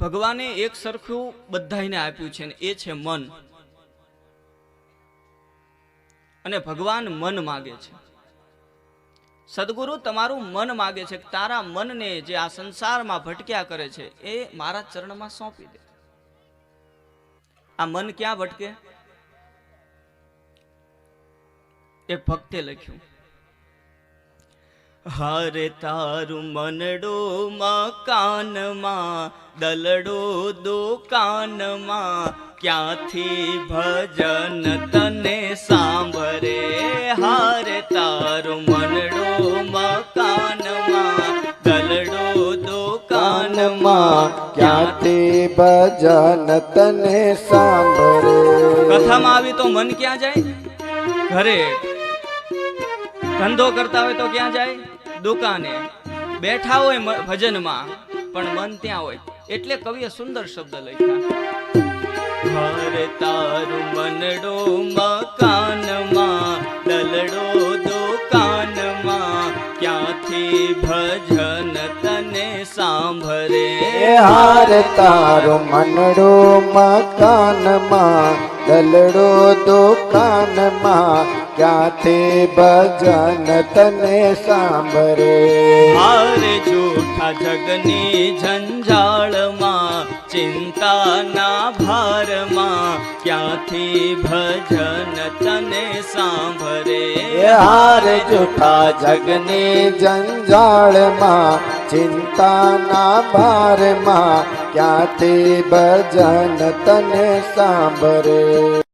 ભગવાને એક સરખું બધાને આપ્યું છે એ છે મન. અને ભગવાન મન માગે છે. સદગુરુ તમારું મન માગે છે તારા મનને જે આ સંસારમાં ભટક્યા કરે છે એ મારા ચરણમાં સોંપી દે. આ મન ક્યાં ભટકે? એ ભક્તે લખ્યું. હારે તારું મનડો મકાનમાં દલડો દુકાનમાં, ક્યાંથી ભજન તને સાંભળે? હારે તારું મનડો મકાનમાં દલડો દુકાનમાં, ક્યાંથી ભજન તને સાંભરે કથામાં આવી તો મન ક્યાં જાય? ઘરે ધંધો કરતા હોય તો ક્યાં જાય? દુકાને બેઠા હોય ભજનમાં, પણ મન ત્યાં હોય. એટલે કવિએ સુંદર શબ્દ લખ્યા. હરે તારું મનડો મકાનમાં દલડો દુકાનમાં, ક્યાંથી ભજન તને સાંભળે? હાર તારો મનડો મકાનમાં દલડો દુકાનમાં ક્યાંથી ભજન તને સાંભરે હારે જૂઠા જગની ઝંઝાળમાં ચિંતાના ભારમાં ક્યાંથી ભજન તને સાંભરે હારે જૂઠા જગની જંજાળમાં ચિંતાના ભારમાં ક્યાંથી ભજન તને સાંભળે?